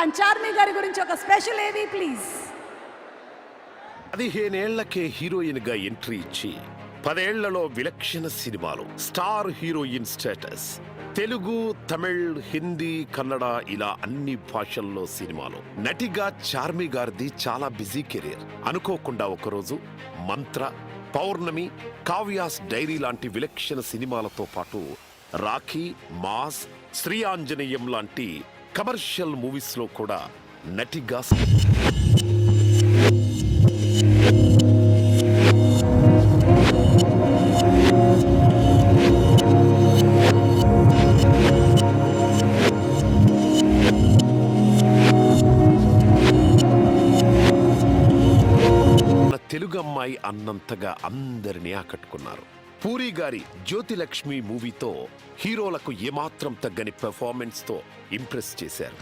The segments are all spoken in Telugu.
అండ్ చార్మి గారి గురించి ఒక స్పెషల్ ఏవి ప్లీజ్? పదిహేనేళ్ళకే హీరోయిన్గా ఎంట్రీ ఇచ్చి పదేళ్ళలో విలక్షణ సినిమాలు star heroine status. Telugu Tamil Hindi Kannada ఇలా అన్ని భాషల్లో సినిమాలు. నటిగా చార్మి గారిది చాలా బిజీ కెరీర్. అనుకోకుండా ఒకరోజు మంత్ర పౌర్ణమి కావ్యాస్ డైరీ లాంటి విలక్షణ సినిమాలతో పాటు రాఖీ మాస్ శ్రీ ఆంజనేయం లాంటి కమర్షియల్ మూవీస్లో కూడా నటిగా తెలుగు అమ్మాయి అన్నంతగా అందరినీ ఆకట్టుకున్నారు. పూరి గారి జ్యోతిలక్ష్మి మూవీతో హీరోలకు ఏమాత్రం తగ్గని పెర్ఫార్మెన్స్తో ఇంప్రెస్ చేశారు.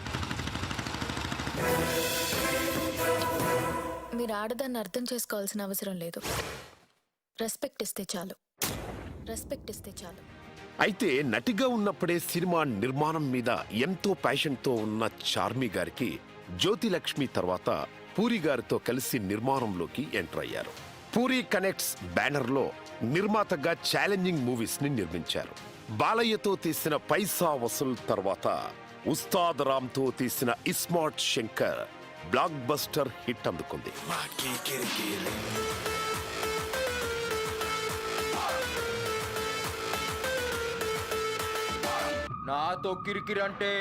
మీరు ఆడదాన్ని అర్థం చేసుకోవాల్సిన అవసరం లేదు. రెస్పెక్ట్ ఇస్తే చాలు. రెస్పెక్ట్ ఇస్తే చాలు. అయితే నటిగా ఉన్నప్పుడే సినిమా నిర్మాణం మీద ఎంతో ప్యాషన్తో ఉన్న చార్మి గారికి జ్యోతిలక్ష్మి తర్వాత పూరి గారితో కలిసి నిర్మాణంలోకి ఎంటర్ అయ్యారు. పూరి కనెక్ట్స్ బ్యానర్లో నిర్మాతగా ఛాలెంజింగ్ మూవీస్ని నిర్మించారు. బాలయ్యతో తీసిన పైసా వసూల్ తర్వాత ఉస్తాద్ రామ్తో తీసిన iSmart Shankar blockbuster hit అందుకుంది. నాతో కిరికిరి అంటే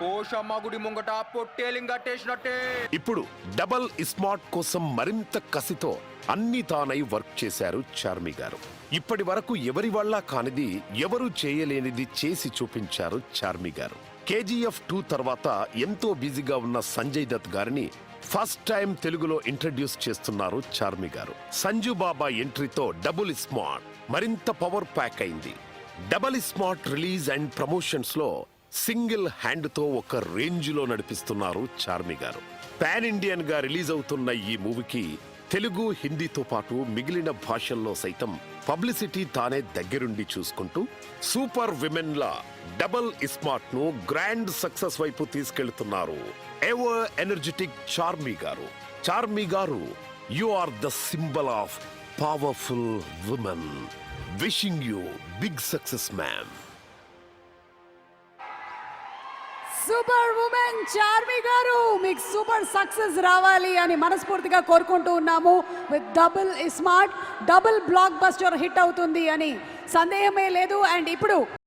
పోషమ్మ గుడి ముంగట పొట్టేలింగ్ కట్టేసినట్టే ఇప్పుడు డబల్ స్మార్ట్ కోసం మరింత కసితో అన్ని తానై వర్క్ చేశారు చార్మి గారు. ఇప్పటి వరకు ఎవరి వల్ల కానిది ఎవరు చేయలేనిది చేసి చూపించారు చార్మి గారు. కేజీఎఫ్ టూ తర్వాత ఎంతో బిజీగా ఉన్న సంజయ్ దత్ గారిని ఫస్ట్ టైం తెలుగులో ఇంట్రడ్యూస్ చేస్తున్నారు చార్మి గారు. సంజు బాబా ఎంట్రీతో డబుల్ స్మార్ట్ మరింత పవర్ ప్యాక్ అయింది. డబల్ స్మార్ట్ రిలీజ్ అండ్ ప్రమోషన్స్లో సింగిల్ హ్యాండ్తో ఒక రేంజ్లో నడిపిస్తున్నారు చార్మి గారు. పాన్ ఇండియన్గా రిలీజ్ అవుతున్న ఈ మూవీకి తెలుగు హిందీతో పాటు మిగిలిన భాషల్లో సైతం పబ్లిసిటీ తానే దగ్గరుండి చూసుకుంటూ సూపర్ విమెన్ లా డబల్ స్మార్ట్ను గ్రాండ్ సక్సెస్ వైపు తీసుకెళ్తున్నారు ఎవర్ ఎనర్జెటిక్ చార్మి గారు. చార్మి గారు you are the symbol of powerful women wishing you big success ma'am super women Charmi గారు మీకు సూపర్ సక్సెస్ రావాలి అని మనస్ఫూర్తిగా కోరుకుంటూ ఉన్నాము. With double smart double blockbuster hit అవుతుంది అని సందేహమే లేదు. అండ్ ఇప్పుడు